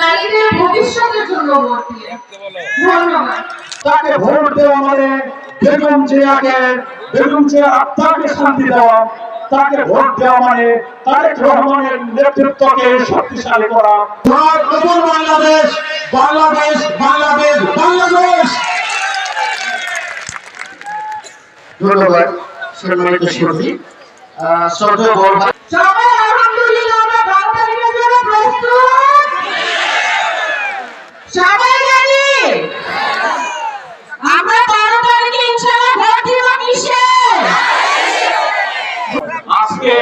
নারীদের ভবিষ্যতের জন্য ভোট দিয়ে ধন্যবাদ তাকে ভোট দেওয়া মানে বেগম জিয়াকে, বেগম জিয়ার আত্মাকে শান্তি দেওয়া। তাকে ভোট দেওয়া মানে তারেক রহমানের নেতৃত্বকে শক্তিশালী করা। বাংলাদেশ বাংলাদেশ বাংলাদেশ বাংলাদেশ! ধন্যবাদ সম্মানিত শিল্পী শ্রদ্ধেয় বড় ভাই সবাই আলহামদুলিল্লাহ আমরা বারো তারিখের জন্য প্রস্তুত সবাই জানি আমরা বারো তারিখে ইনশাআল্লাহ ভোট দিব কিসে আজকে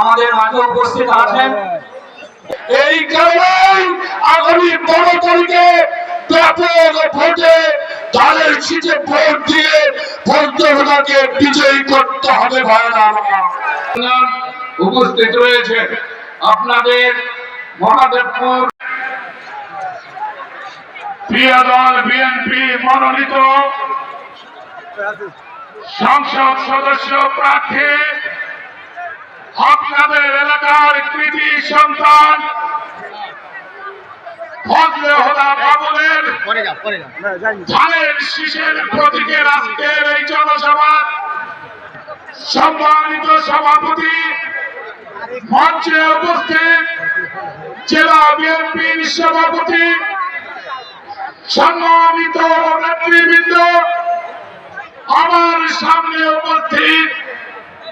আমাদের মাঝে উপস্থিত আছেন এই কারণেই আগামী বড় তারিখে মহাদেবপুর বিএনপি মনোনীত সংসদ সদস্য প্রার্থী আপনাদের এলাকার কৃতি সন্তান ফজলে হোদা বাবুলের ধানের শীষের প্রতীকের আজকের এই জনসভা সম্মানিত সভাপতি মঞ্চে উপস্থিত জেলা বিএনপির সভাপতি সম্মানিত নেতৃবৃন্দ আমার সামনে উপস্থিত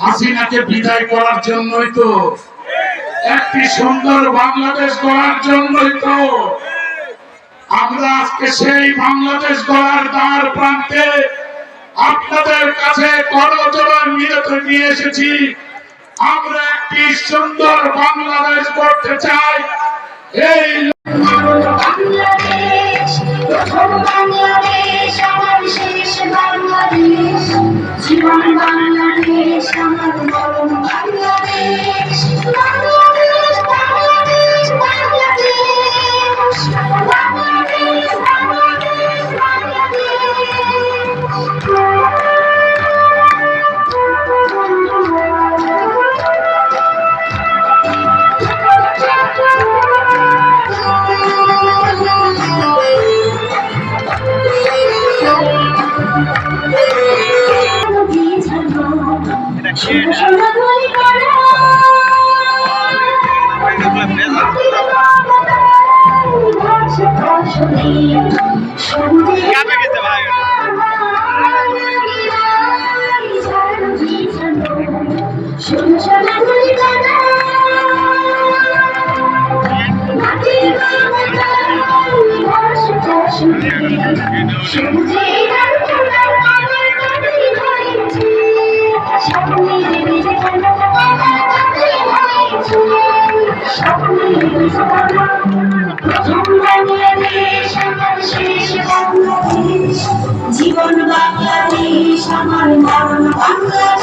হাসিনাকে বিদায় করার জন্যই তো। একটি সুন্দর বাংলাদেশ গড়ার জন্যই তো। আমরা আজকে সেই বাংলাদেশ গড়ার দ্বার প্রান্তে আপনাদের কাছে করজোড়ার নিয়ত নিয়ে এসেছি। আমরা একটি সুন্দর বাংলাদেশ করতে চাই। এই কাপে গেছে ভাই জীবন বাংলাদেশ আমার মন বাংলা